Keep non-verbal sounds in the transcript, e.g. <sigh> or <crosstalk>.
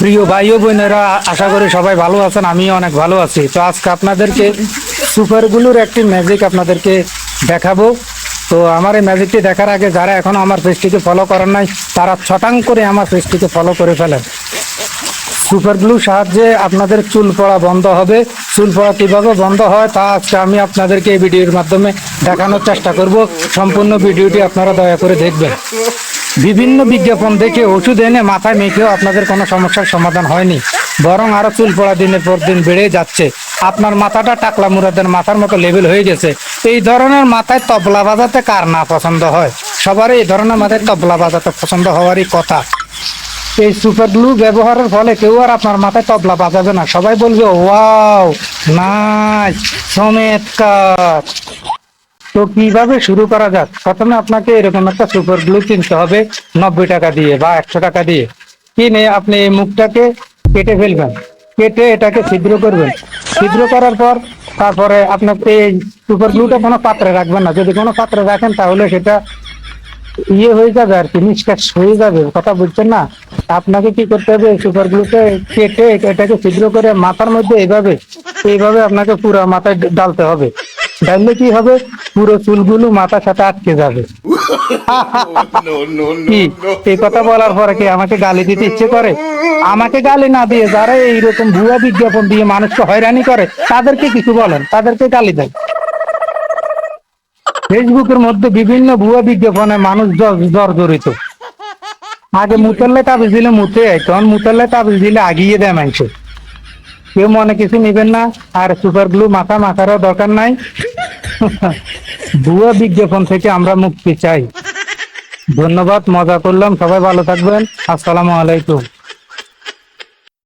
প্রিয় ভাই ও বোনেরা, আশা করি সবাই ভালো আছেন, আমিও অনেক ভালো আছি। তো আজকে আপনাদেরকে সুপার গ্লুর একটি ম্যাজিক আপনাদেরকে দেখাবো। তো আমার এই ম্যাজিকটি দেখার আগে যারা এখনও আমার পেজটিকে ফলো করেন নাই, তারা ছটাং করে আমার পেজটিকে ফলো করে ফেলেন। সুপার গ্লু সাহায্যে আপনাদের চুল পড়া বন্ধ হবে। চুল পড়া কীভাবে বন্ধ হয়, তা আজকে আমি আপনাদেরকে এই ভিডিওর মাধ্যমে দেখানোর চেষ্টা করব। সম্পূর্ণ ভিডিওটি আপনারা দয়া করে দেখবেন। বিভিন্ন বিজ্ঞাপন দেখে ওষুধ এনে মাথায় মেখেও আপনাদের কোনো সমস্যার সমাধান হয়নি। বরং আরও চুল পড়া দিনের পর দিন বেড়ে যাচ্ছে। আপনার মাথাটা টাকলা মুরাদের মাথার মতো লেভেল হয়ে গেছে। এই ধরনের মাথায় তবলা বাজাতে কার না পছন্দ হয়? সবারই এই ধরনের মাথায় তবলা বাজাতে পছন্দ হওয়ারই কথা। এই সুপার গ্লু ব্যবহারের ফলে কেউ আর আপনার মাথায় তবলা বাজাবে না। সবাই বলবে, ওয়াও নাইস চমৎকার তো কীভাবে শুরু করা যাক? প্রথমে আপনাকে এরকম একটা সুপার গ্লু কিনতে হবে, নব্বই টাকা দিয়ে বা একশো টাকা দিয়ে। কিনে আপনি এই মুখটাকে কেটে ফেলবেন। কেটে এটাকে ছিদ্র করবেন। ছিদ্র করার পর তারপরে আপনাকে এই সুপার গ্লুটা কোনো পাত্রে রাখবেন না। যদি কোনো পাত্রে রাখেন তাহলে সেটা ইয়ে হয়ে যাবে আর কি, নিষ্কাশ হয়ে যাবে। কথা বুঝছেন না? আপনাকে কি করতে হবে? সুপার গ্লুকে কেটে এটাকে ছিদ্র করে মাথার মধ্যে এইভাবে এইভাবে আপনাকে পুরো মাথায় ডালতে হবে। ডাললে কি হবে? পুরো চুলগুলো মাথার সাথে আটকে যাবে। কি? এই কথা বলার পরে কি আমাকে গালি দিতে ইচ্ছে করে? আমাকে গালি না দিয়ে যারা এইরকম ভুয়া বিজ্ঞাপন দিয়ে মানুষকে হয়রানি করে তাদেরকে কিছু বলেন তাদেরকে গালি দেয় ফেসবুকের মধ্যে বিভিন্ন ভুয়া বিজ্ঞাপনে মানুষ জ- জর্জরিত আগে মুতাল্লে তাবিজ দিলে মুতে তখন মুতাল্লে তাবিজ দিলে আগিয়ে দেয় মানুষ। কেউ মনে কিছু নিবেন না আর সুপার গ্লু মাথা মাথারও দরকার নাই। <laughs> ভুয়া বিজ্ঞাপন থেকে আমরা মুক্তি চাই। ধন্যবাদ মজা করলাম। সবাই ভালো থাকবেন। আসসালামু আলাইকুম।